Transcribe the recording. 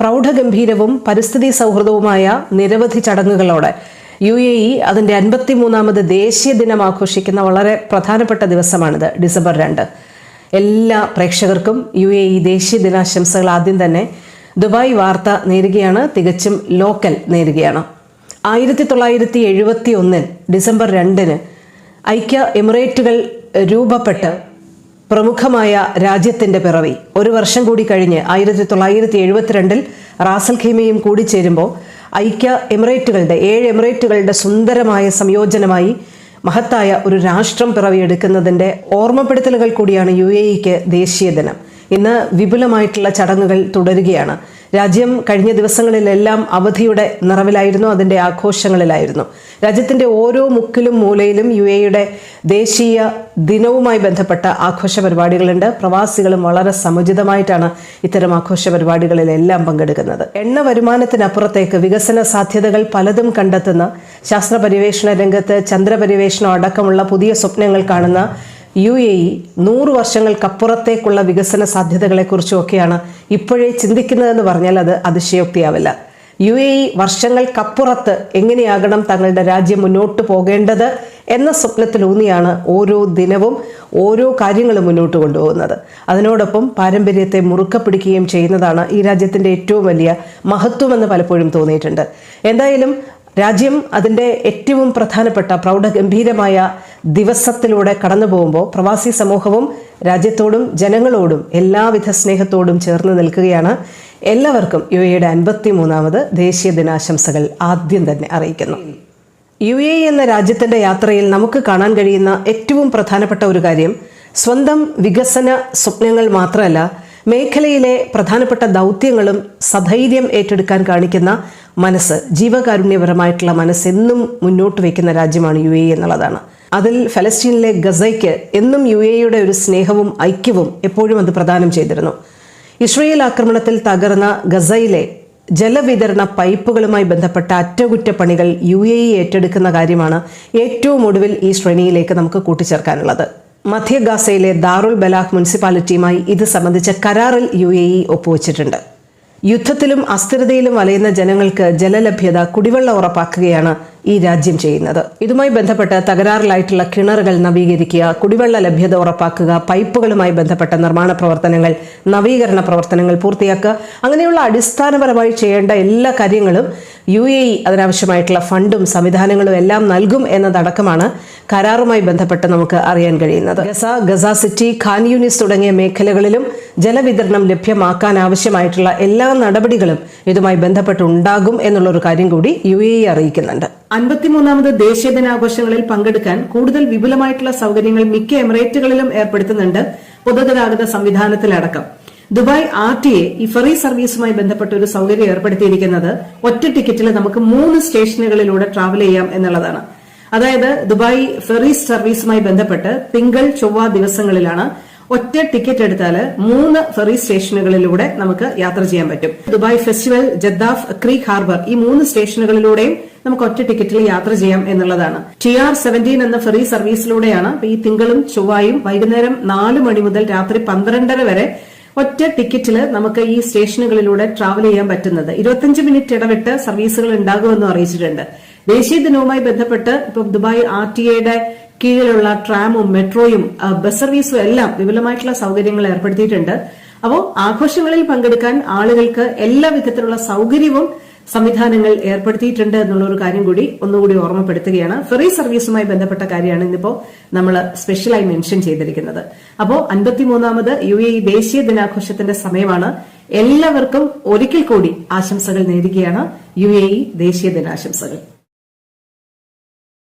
പ്രൗഢഗംഭീരവും പരിസ്ഥിതി സൗഹൃദവുമായ നിരവധി ചടങ്ങുകളോടെ U A E അതിന്റെ അൻപത്തിമൂന്നാമത് ദേശീയ ദിനം ആഘോഷിക്കുന്ന വളരെ പ്രധാനപ്പെട്ട ദിവസമാണിത് ഡിസംബർ രണ്ട്. എല്ലാ പ്രേക്ഷകർക്കും യു എ ഇ ദേശീയ ദിനാശംസകൾ ആദ്യം തന്നെ. ദുബായ് വാർത്ത നേരുകയാണ് തികച്ചും ലോക്കൽ നേരുകയാണ്. ആയിരത്തി തൊള്ളായിരത്തി എഴുപത്തി ഒന്നിൽ ഡിസംബർ രണ്ടിന് ഐക്യ എമിറേറ്റുകൾ രൂപപ്പെട്ട് പ്രമുഖമായ രാജ്യത്തിന്റെ പിറവി. ഒരു വർഷം കൂടി കഴിഞ്ഞ് ആയിരത്തി തൊള്ളായിരത്തി എഴുപത്തിരണ്ടിൽ റാസൽ ഖീമയും കൂടി ചേരുമ്പോൾ ഐക്യ എമിറേറ്റുകളുടെ ഏഴ് എമിറേറ്റുകളുടെ സുന്ദരമായ സംയോജനമായി മഹത്തായ ഒരു രാഷ്ട്രം പിറവിയെടുക്കുന്നതിന്റെ ഓർമ്മപ്പെടുത്തലുകൾ കൂടിയാണ് യു എ ഇക്ക് ദേശീയ ദിനം. ഇന്ന് വിപുലമായിട്ടുള്ള ചടങ്ങുകൾ തുടരുകയാണ്. രാജ്യം കഴിഞ്ഞ ദിവസങ്ങളിലെല്ലാം അവധിയുടെ നിറവിലായിരുന്നു അതിന്റെ ആഘോഷങ്ങളിലായിരുന്നു. രാജ്യത്തിന്റെ ഓരോ മുക്കിലും മൂലയിലും യു എയുടെ ദേശീയ ദിനവുമായി ബന്ധപ്പെട്ട ആഘോഷ പരിപാടികളുണ്ട് പ്രവാസികളും വളരെ സമുചിതമായിട്ടാണ് ഇത്തരം ആഘോഷ പരിപാടികളിലെല്ലാം പങ്കെടുക്കുന്നത്. എണ്ണ വരുമാനത്തിനപ്പുറത്തേക്ക് വികസന സാധ്യതകൾ പലതും കണ്ടെത്തുന്ന ശാസ്ത്ര പര്യവേഷണ രംഗത്ത് ചന്ദ്രപര്യവേഷണം അടക്കമുള്ള പുതിയ സ്വപ്നങ്ങൾ കാണുന്ന യു എ ഇ നൂറ് വർഷങ്ങൾക്കപ്പുറത്തേക്കുള്ള വികസന സാധ്യതകളെക്കുറിച്ചുമൊക്കെയാണ് ഇപ്പോഴേ ചിന്തിക്കുന്നതെന്ന് പറഞ്ഞാൽ അത് അതിശയോക്തിയാവില്ല. യു എ ഇ വർഷങ്ങൾക്കപ്പുറത്ത് എങ്ങനെയാകണം തങ്ങളുടെ രാജ്യം മുന്നോട്ട് പോകേണ്ടത് എന്ന സ്വപ്നത്തിലൂന്നിയാണ് ഓരോ ദിനവും ഓരോ കാര്യങ്ങളും മുന്നോട്ട് കൊണ്ടുപോകുന്നത്. അതിനോടൊപ്പം പാരമ്പര്യത്തെ മുറുക്ക പിടിക്കുകയും ചെയ്യുന്നതാണ് ഈ രാജ്യത്തിന്റെ ഏറ്റവും വലിയ മഹത്വമെന്ന് പലപ്പോഴും തോന്നിയിട്ടുണ്ട്. എന്തായാലും രാജ്യം അതിന്റെ ഏറ്റവും പ്രധാനപ്പെട്ട പ്രൗഢഗംഭീരമായ ദിവസത്തിലൂടെ കടന്നു പോകുമ്പോൾ പ്രവാസി സമൂഹവും രാജ്യത്തോടും ജനങ്ങളോടും എല്ലാവിധ സ്നേഹത്തോടും ചേർന്ന് നിൽക്കുകയാണ്. എല്ലാവർക്കും യു എയുടെ അൻപത്തി മൂന്നാമത് ദേശീയ ദിനാശംസകൾ ആദ്യം തന്നെ അറിയിക്കുന്നു. യു എ എന്ന രാജ്യത്തിന്റെ യാത്രയിൽ നമുക്ക് കാണാൻ കഴിയുന്ന ഏറ്റവും പ്രധാനപ്പെട്ട ഒരു കാര്യം സ്വന്തം വികസന സ്വപ്നങ്ങൾ മാത്രമല്ല മേഖലയിലെ പ്രധാനപ്പെട്ട ദൗത്യങ്ങളും സധൈര്യം ഏറ്റെടുക്കാൻ കാണിക്കുന്ന മനസ്സ് ജീവകാരുണ്യപരമായിട്ടുള്ള മനസ്സ് എന്നും മുന്നോട്ട് വയ്ക്കുന്ന രാജ്യമാണ് യു എ എന്നുള്ളതാണ്. അതിൽ ഫലസ്തീനിലെ ഗസയ്ക്ക് എന്നും യു എയുടെ ഒരു സ്നേഹവും ഐക്യവും എപ്പോഴും അത് പ്രദാനം ചെയ്തിരുന്നു. ഇസ്രയേൽ ആക്രമണത്തിൽ തകർന്ന ഗസയിലെ ജലവിതരണ പൈപ്പുകളുമായി ബന്ധപ്പെട്ട അറ്റകുറ്റപ്പണികൾ യു എ ഏറ്റെടുക്കുന്ന കാര്യമാണ് ഏറ്റവും ഒടുവിൽ ഈ ശ്രേണിയിലേക്ക് നമുക്ക് കൂട്ടിച്ചേർക്കാനുള്ളത്. മധ്യ ഗാസയിലെ ദാറുൽ ബലാഖ് മുനിസിപ്പാലിറ്റിയുമായി ഇത് സംബന്ധിച്ച കരാറിൽ യു എ ഇ ഒപ്പുവച്ചിട്ടുണ്ട്. യുദ്ധത്തിലും അസ്ഥിരതയിലും വലയുന്ന ജനങ്ങൾക്ക് ജലലഭ്യത കുടിവെള്ളം ഉറപ്പാക്കുകയാണ് ഈ രാജ്യം ചെയ്യുന്നത്. ഇതുമായി ബന്ധപ്പെട്ട് തകരാറിലായിട്ടുള്ള കിണറുകൾ നവീകരിക്കുക കുടിവെള്ള ലഭ്യത ഉറപ്പാക്കുക പൈപ്പുകളുമായി ബന്ധപ്പെട്ട നിർമ്മാണ പ്രവർത്തനങ്ങൾ നവീകരണ പ്രവർത്തനങ്ങൾ പൂർത്തിയാക്കുക അങ്ങനെയുള്ള അടിസ്ഥാനപരമായി ചെയ്യേണ്ട എല്ലാ കാര്യങ്ങളും യു എ ഇ അതിനാവശ്യമായിട്ടുള്ള ഫണ്ടും സംവിധാനങ്ങളും എല്ലാം നൽകും എന്നതടക്കമാണ് കരാറുമായി ബന്ധപ്പെട്ട് നമുക്ക് അറിയാൻ കഴിയുന്നത്. Gaza Gaza City Khan Younis തുടങ്ങിയ മേഖലകളിലും ജലവിതരണം ലഭ്യമാക്കാൻ ആവശ്യമായിട്ടുള്ള എല്ലാ നടപടികളും ഇതുമായി ബന്ധപ്പെട്ടുണ്ടാകും എന്നുള്ള ഒരു കാര്യം കൂടി യു എ അറിയിക്കുന്നുണ്ട്. അൻപത്തിമൂന്നാമത് ദേശീയ ദിനാഘോഷങ്ങളിൽ പങ്കെടുക്കാൻ കൂടുതൽ വിപുലമായിട്ടുള്ള സൗകര്യങ്ങൾ മിക്ക എമിറേറ്റുകളിലും ഏർപ്പെടുത്തുന്നുണ്ട് പൊതുഗതാഗത സംവിധാനത്തിലടക്കം. ദുബായ് ആർ ടി എ ഈ ഫെറി സർവീസുമായി ബന്ധപ്പെട്ട ഒരു സൗകര്യം ഏർപ്പെടുത്തിയിരിക്കുന്നത് ഒറ്റ ടിക്കറ്റിൽ നമുക്ക് മൂന്ന് സ്റ്റേഷനുകളിലൂടെ ട്രാവൽ ചെയ്യാം എന്നുള്ളതാണ്. അതായത് ദുബായ് ഫെറി സർവീസുമായി ബന്ധപ്പെട്ട് തിങ്കൾ ചൊവ്വ ദിവസങ്ങളിലാണ് ഒറ്റ ടിക്കറ്റ് എടുത്താൽ മൂന്ന് ഫെറി സ്റ്റേഷനുകളിലൂടെ നമുക്ക് യാത്ര ചെയ്യാൻ പറ്റും. Dubai festival Jaddaf creek harbour ഈ മൂന്ന് സ്റ്റേഷനുകളിലൂടെയും നമുക്ക് ഒറ്റ ടിക്കറ്റിൽ യാത്ര ചെയ്യാം എന്നുള്ളതാണ്. ടി ആർ സെവന്റീൻ എന്ന ഫെറി സർവീസിലൂടെയാണ് ഈ തിങ്കളും ചൊവ്വായും വൈകുന്നേരം നാല് മണി മുതൽ രാത്രി പന്ത്രണ്ടര വരെ ഒറ്റ ടിക്കറ്റിൽ നമുക്ക് ഈ സ്റ്റേഷനുകളിലൂടെ ട്രാവൽ ചെയ്യാൻ പറ്റുന്നത്. ഇരുപത്തിയഞ്ച് മിനിറ്റ് ഇടവിട്ട് സർവീസുകൾ ഉണ്ടാകുമെന്നും അറിയിച്ചിട്ടുണ്ട്. ദേശീയ ദിനവുമായി ബന്ധപ്പെട്ട് ഇപ്പം ദുബായ് ആർ ടി എയുടെ കീഴിലുള്ള ട്രാമും മെട്രോയും ബസ് സർവീസും എല്ലാം വിപുലമായിട്ടുള്ള സൗകര്യങ്ങൾ ഏർപ്പെടുത്തിയിട്ടുണ്ട്. അപ്പോൾ ആഘോഷങ്ങളിൽ പങ്കെടുക്കാൻ ആളുകൾക്ക് എല്ലാ വിധത്തിലുള്ള സൗകര്യവും സംവിധാനങ്ങൾ ഏർപ്പെടുത്തിയിട്ടുണ്ട് എന്നുള്ള ഒരു കാര്യം കൂടി ഒന്നുകൂടി ഓർമ്മപ്പെടുത്തുകയാണ്. ഫെറി സർവീസുമായി ബന്ധപ്പെട്ട കാര്യമാണ് ഇന്നിപ്പോ നമ്മൾ സ്പെഷ്യലായി മെൻഷൻ ചെയ്തിരിക്കുന്നത്. അപ്പോൾ അൻപത്തിമൂന്നാമത് യു എ ദേശീയ ദിനാഘോഷത്തിന്റെ സമയമാണ്. എല്ലാവർക്കും ഒരിക്കൽ കൂടി ആശംസകൾ നേരുകയാണ്. യു എ ദേശീയ ദിനാശംസകൾ.